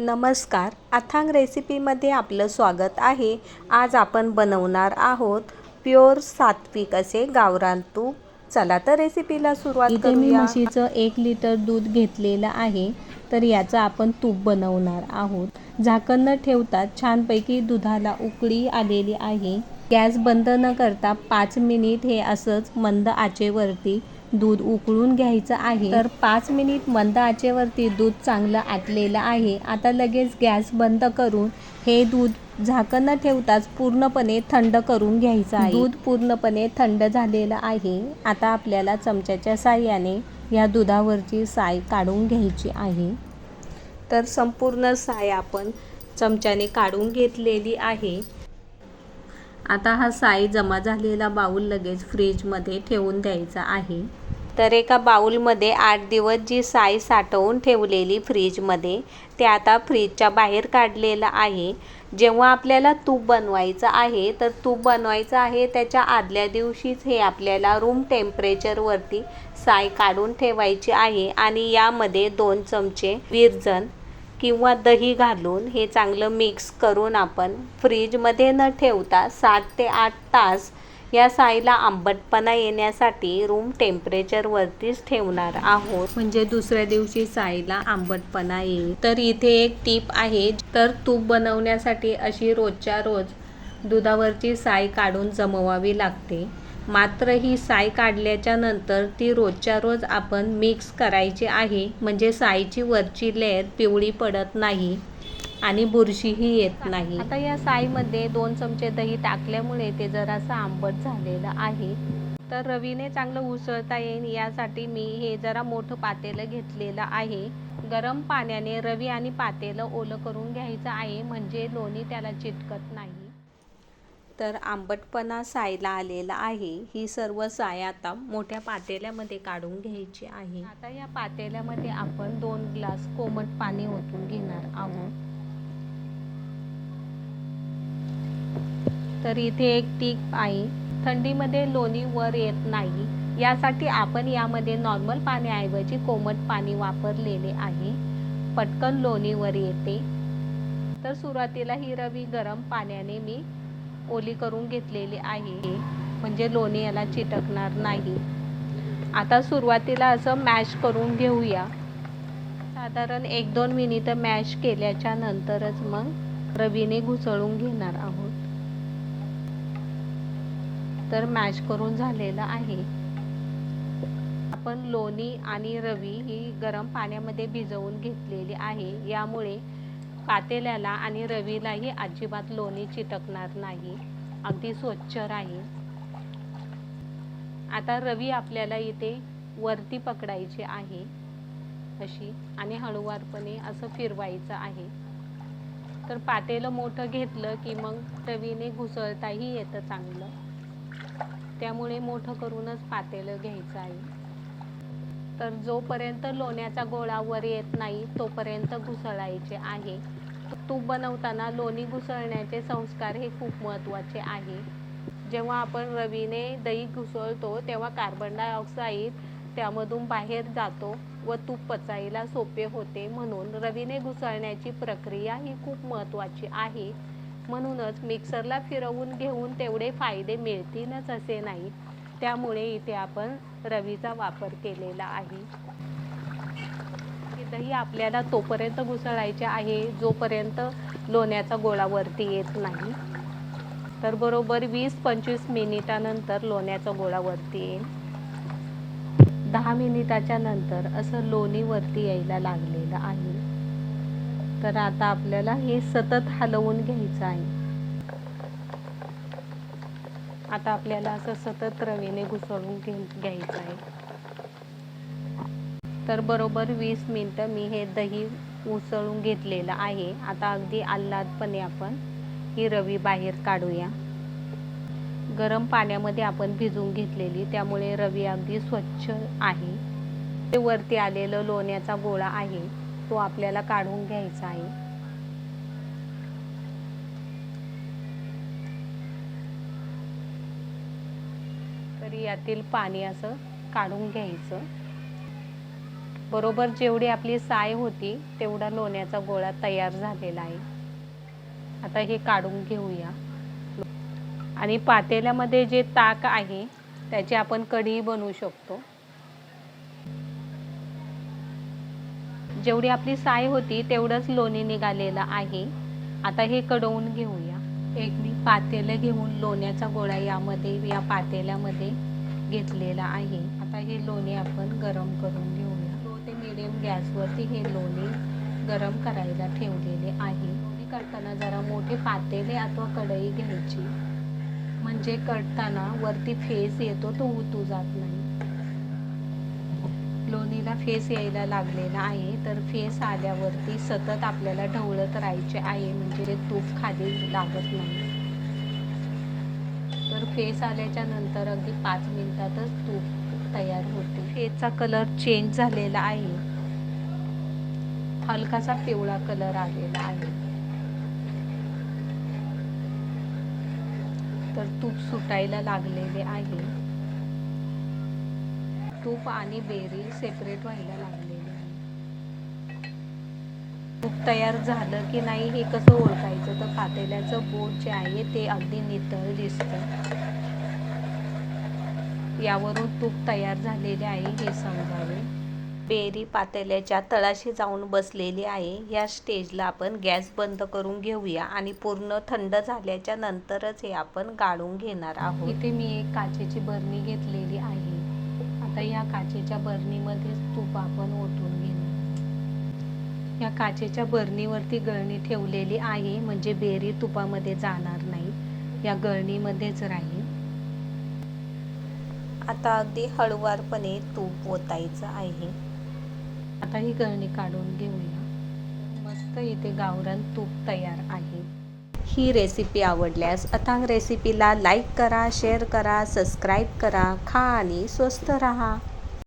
नमस्कार. अथांग रेसिपीमध्ये आपलं स्वागत आहे. आज आपण बनवणार आहोत प्युअर सात्विक असे गावरान तूप. चला तर रेसिपीला सुरुवात इथे मी म्हशीचं एक लिटर दूध घेतलेलं आहे. तर याचं आपण तूप बनवणार आहोत. झाकण न ठेवता छानपैकी दुधाला उकळी आलेली आहे. गॅस बंद न करता पाच मिनिट हे असंच मंद आचेवरती दूध उकळून घ्यायचं आहे. तर पाच मिनिट मंद आचेवरती दूध चांगलं आटलेलं आहे. आता लगेच गॅस बंद करून हे दूध झाकण न ठेवताच पूर्णपणे थंड करून घ्यायचं आहे. दूध पूर्णपणे थंड झालेलं आहे. आता आपल्याला चमच्याच्या साह्याने या दुधावरची साय काढून घ्यायची आहे. तर संपूर्ण साय आपण चमच्याने काढून घेतलेली आहे. आता हा साय जमा झालेला बाऊल लगेच फ्रीजमध्ये ठेवून द्यायचा आहे. तर एका बाऊलमध्ये आठ दिवस जी साय साठवून ठेवलेली फ्रीजमध्ये ते आता फ्रीजच्या बाहेर काढलेलं आहे. जेव्हा आपल्याला तूप बनवायचं आहे तर तूप बनवायचं आहे त्याच्या आदल्या दिवशीच हे आपल्याला रूम टेम्परेचरवरती साय काढून ठेवायची आहे आणि यामध्ये दोन चमचे विरजन किंवा दही घालून हे चांगलं मिक्स करून आपण फ्रीजमध्ये न ठेवता सात ते आठ तास या साईला आंबटपणा येण्यासाठी रूम टेम्परेचरवरतीच ठेवणार आहोत. म्हणजे दुसऱ्या दिवशी साईला आंबटपणा येईल. तर इथे एक टीप आहे तर तूप बनवण्यासाठी अशी रोजच्या रोज दुधावरची साय काढून जमवावी लागते. मात्र ही साय काढल्याच्या नंतर ती रोजच्या रोज आपण मिक्स करायची आहे. म्हणजे साईची वरची लेअर पिवळी पडत नाही. आणि बुरशीही येत नाही. आता या साईमध्ये दोन चमचे दही टाकल्यामुळे ते जरासं आंबट झालेलं आहे. तर रवीने चांगलं उसळता येईल यासाठी मी हे जरा मोठं पातेलं घेतलेलं आहे. गरम पाण्याने रवी आणि पातेलं ओलं करून घ्यायचं आहे म्हणजे लोणी त्याला चिटकत नाही. तर आंबटपणा सायला आलेला आहे. ही सर्व साय आता मोठ्या पातेल्यामध्ये काढून घ्यायची आहे. आता या पातेल्यामध्ये आपण दोन ग्लास कोमट पाणी ओतून घेणार आहोत. तर इथे एक टीप आहे. थंडीमध्ये लोणी वर येत नाही. यासाठी आपण यामध्ये नॉर्मल पाण्याऐवजी कोमट पाणी वापरलेले आहे. पटकन लोणी वर येते. तर सुरुवातीला ही रवी गरम पाण्याने मी ओली करून घेतलेली आहे. म्हणजे लोणी याला चिटकणार नाही. आता सुरुवातीला असं मॅश करून घेऊया. साधारण एक दोन मिनिटं मॅश केल्याच्या नंतरच मग रवीने घुसळून घेणार आहोत. तर मॅश करून झालेलं आहे. आपण लोणी आणि रवी ही गरम पाण्यामध्ये भिजवून घेतलेली आहे. यामुळे पातेल्याला आणि रवीलाही अजिबात लोणी चिटकणार नाही. अगदी स्वच्छ राहील. आता रवी आपल्याला इथे वरती पकडायची आहे. अशी आणि हळूवारपणे असं फिरवायचं आहे. तर पातेलं मोठं घेतलं की मग रवीने घुसळताही येतं चांगलं. त्यामुळे मोठं करूनच पातेलं घ्यायचं आहे. तर जोपर्यंत लोण्याचा गोळा वर येत नाही तोपर्यंत घुसळायचे आहे. तूप बनवताना लोणी घुसळण्याचे संस्कार हे खूप महत्त्वाचे आहे. जेव्हा आपण रवीने दही घुसळतो तेव्हा कार्बन डायऑक्साईड त्यामधून बाहेर जातो व तूप पचायला सोपे होते म्हणून रवीने घुसळण्याची प्रक्रिया ही खूप महत्त्वाची आहे. म्हणूनच मिक्सरला फिरवून घेऊन तेवढे फायदे मिळतीलच असे नाही. त्यामुळे इथे आपण रवीचा वापर केलेला आहे. दही आपल्याला तोपर्यंत घुसळायचे आहे जोपर्यंत लोण्याचा गोळा वरती येत नाही. तर बरोबर वीस पंचवीस मिनिटानंतर लोण्याचा गोळा वरती येईल. दहा मिनिटाच्या नंतर असं लोणी वरती यायला लागलेलं आहे. तर आता आपल्याला हे सतत हलवून घ्यायचं आहे. आता आपल्याला असं सतत रवीने घुसळून घे घ्यायचं आहे. तर बरोबर वीस मिनटं मी हे दही उसळून घेतलेलं आहे. आता अगदी आल्हादपणे आपण ही रवी बाहेर काढूया. गरम पाण्यामध्ये आपण भिजवून घेतलेली त्यामुळे रवी अगदी स्वच्छ आहे. ते वरती आलेलं लोण्याचा गोळा आहे. तो आपल्याला काढून घ्यायचा आहे. तरी यातील पाणी असं काढून घ्यायचं. बरोबर जेवढी आपली साय होती तेवढा लोण्याचा गोळा तयार झालेला आहे. आता हे काढून घेऊया. आणि पातेल्यामध्ये जे ताक आहे त्याची आपण कढी बनवू शकतो. जेवढी आपली साय होती तेवढंच लोणी निघालेलं आहे. आता हे कडवून घेऊया. एक मी पातेलं घेऊन लोण्याचा गोळा यामध्ये या पातेल्यामध्ये घेतलेला आहे. आता हे लोणी आपण गरम करून घेऊया. लो ते मिडियम गॅसवरती हे लोणी गरम करायला ठेवलेले आहे. लोणी करताना जरा मोठे पातेले अथवा कढई घ्यायची. म्हणजे करताना वरती फेस येतो तो उतू जात नाही. लोणीला फेस यायला लागलेला आहे तर फेस आल्यावरती सतत आपल्याला ढवळत राहायचे आहे म्हणजे ते तूप खाली लागत नाही. तर फेस आल्याच्यानंतर अगदी पाच मिनिटातच तूप तयार होते. फेसचा कलर चेंज झालेला आहे. हलकासा पिवळा कलर आलेला आहे. तर तूप सुटायला लागलेले आहे. तूप आणि बेरी सेपरेट व्हायला लागलेली आहे. तूप तयार झालं की नाही हे कसं ओळखायचं? तर पातेल्याचं बोट जे आहे ते अगदी नितळ दिसतं. यावरून तूप तयार झालेले आहे हे समजावे. बेरी पातेल्याच्या तळाशी जाऊन बसलेली आहे. या स्टेजला आपण गॅस बंद करून घेऊया आणि पूर्ण थंड झाल्याच्या नंतरच हे आपण गाळून घेणार आहोत. इथे मी एक काचेची बरणी घेतलेली आहे. आता या काचेच्या बरणीमध्येच तूप आपण ओतून घेणार. या काचेच्या बरणीवरती गळणी ठेवलेली आहे म्हणजे बेरी तुपामध्ये जाणार नाही. या गळणीमध्येच राहील. आता अगदी हळुवारपणे तूप ओतायचं आहे. आता ही गळणी काढून घेऊया. मस्त इथे गावरान तूप तयार आहे. ही रेसिपी आवडल्यास अथांग रेसिपीला लाईक करा शेअर करा सबस्क्राईब करा खा आणि स्वस्त रहा.